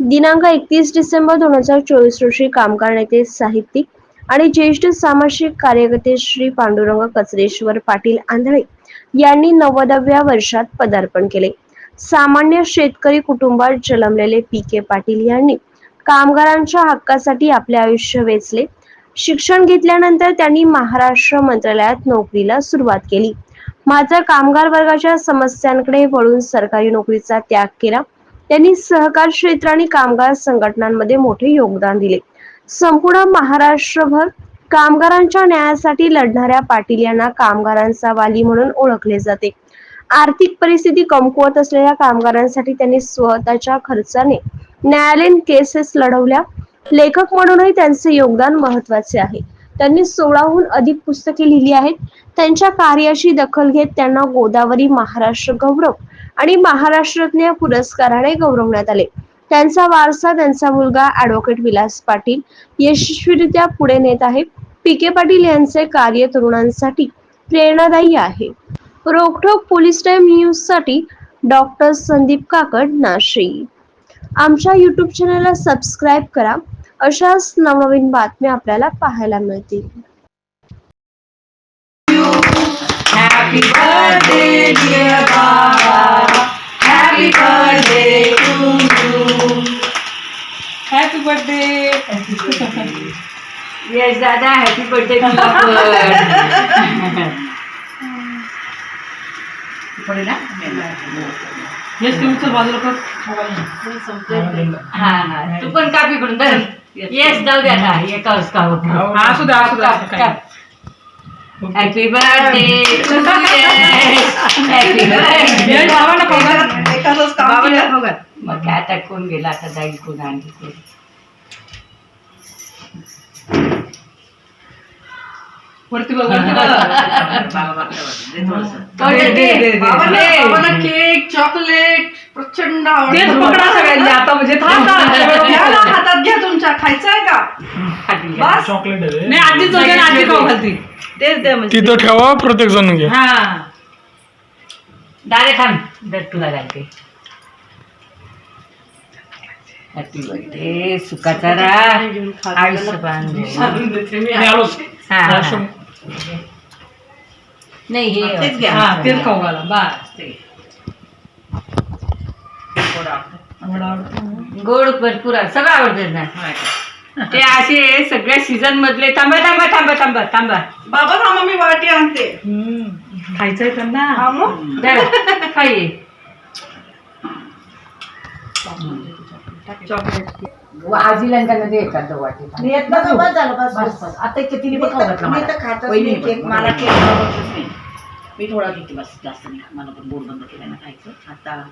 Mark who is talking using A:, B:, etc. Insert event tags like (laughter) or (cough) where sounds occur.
A: दिनांक एकतीस डिसेंबर दोन हजार चोवीस रोजी कामगार नेते साहित्यिक आणि ज्येष्ठ सामाजिक कार्यकर्ते श्री पांडुरंग कचरेश्वर पाटील आंधळे यांनी नव्वदाव्या वर्षात पदार्पण केले. सामान्य शेतकरी कुटुंबात जन्मलेले पी के पाटील यांनी कामगारांच्या हक्कासाठी आपले आयुष्य वेचले. शिक्षण घेतल्यानंतर त्यांनी महाराष्ट्र मंत्रालयात नोकरीला सुरुवात केली. मात्र कामगार वर्गाच्या समस्यांकडे वळून सरकारी नोकरीचा त्याग केला. त्यांनी सहकार क्षेत्र आणि कामगार संघटनांमध्ये मोठे योगदान दिले. संपूर्ण महाराष्ट्रभर कामगारांच्या न्यायासाठी लढणाऱ्या पाटील यांना कामगारांचा वाली म्हणून ओळखले जाते. आर्थिक परिस्थिती कमकुवत असलेल्या कामगारांसाठी त्यांनी स्वतःच्या खर्चाने न्यायालयीन केसेस लढवल्या. लेखक म्हणूनही त्यांचे योगदान महत्त्वाचे आहे. त्यांनी सोळाहून अधिक पुस्तके लिहिली आहेत. त्यांच्या कार्याची दखल घेत त्यांना गोदावरी महाराष्ट्र गौरव आणि महाराष्ट्रज्ञ पुरस्काराने गौरवण्यात आले. त्यांचा वारसा त्यांचा मुलगा ऍडव्होकेट विलास पाटील यशस्वीरित्या पुढे नेत आहे पी के पाटील यांचे कार्य तरुणांसाठी प्रेरणादायी आहे. रोखोक पोलीस टाइम न्यूजसाठी डॉक्टर संदीप काकड नाशिक. आमच्या युट्यूब चॅनलला सबस्क्राईब करा. अशाच नवनवीन बातम्या आपल्याला पाहायला मिळतील.
B: हॅपी बर्थडे
C: Yes, दादा हॅपी बर्थडे ना
B: येस तुमचं बाजूला
C: हा हा तू पण कापी करून धर? येस जाऊ दे आता. एकाच का
B: हा, असू द्या, असू द्या.
C: हॅपी बर्थडे काय आता कोण गेला? आता जाईल कोण आणखी कोण?
B: वरती बघ वरती बघ.
D: केक चॉकलेट प्रचंड
B: पकडा सगळ्यांनी आता म्हणजे. (laughs)
D: हातात घ्या तुमच्या. खायचं आहे का. बस.
B: नाही आजी आजी खाऊ घालती
D: तेच द्या म्हणजे.
E: तिथं ठेवा प्रत्येक जण घ्या
B: हा
C: थांब. दर तुला घालते. हॅपी बर्थडे सुखाचा राहा नाही हे
D: तेच
B: खाऊ घाला. बस ते.
C: गोड भरपूर. सगळं आवडतात ना? ते असे सगळ्या सीझन मधले. थांबा थांबा थांबा थांबा थांबा.
D: बाबा थांबा मी वाटी आणते.
B: खायचंय त्यांना.
C: खाई आजीला त्यांना दे एखादं वाटी
D: मी येत ना का? बस झालं बस बस. बस.
C: आता
D: मी तर मी तर खातच नाही केक. मला केक आवडतच नाही.
F: मी थोडा घेते बस. जास्त नाही मला पण गोड बंद केलं ना खायचं. आता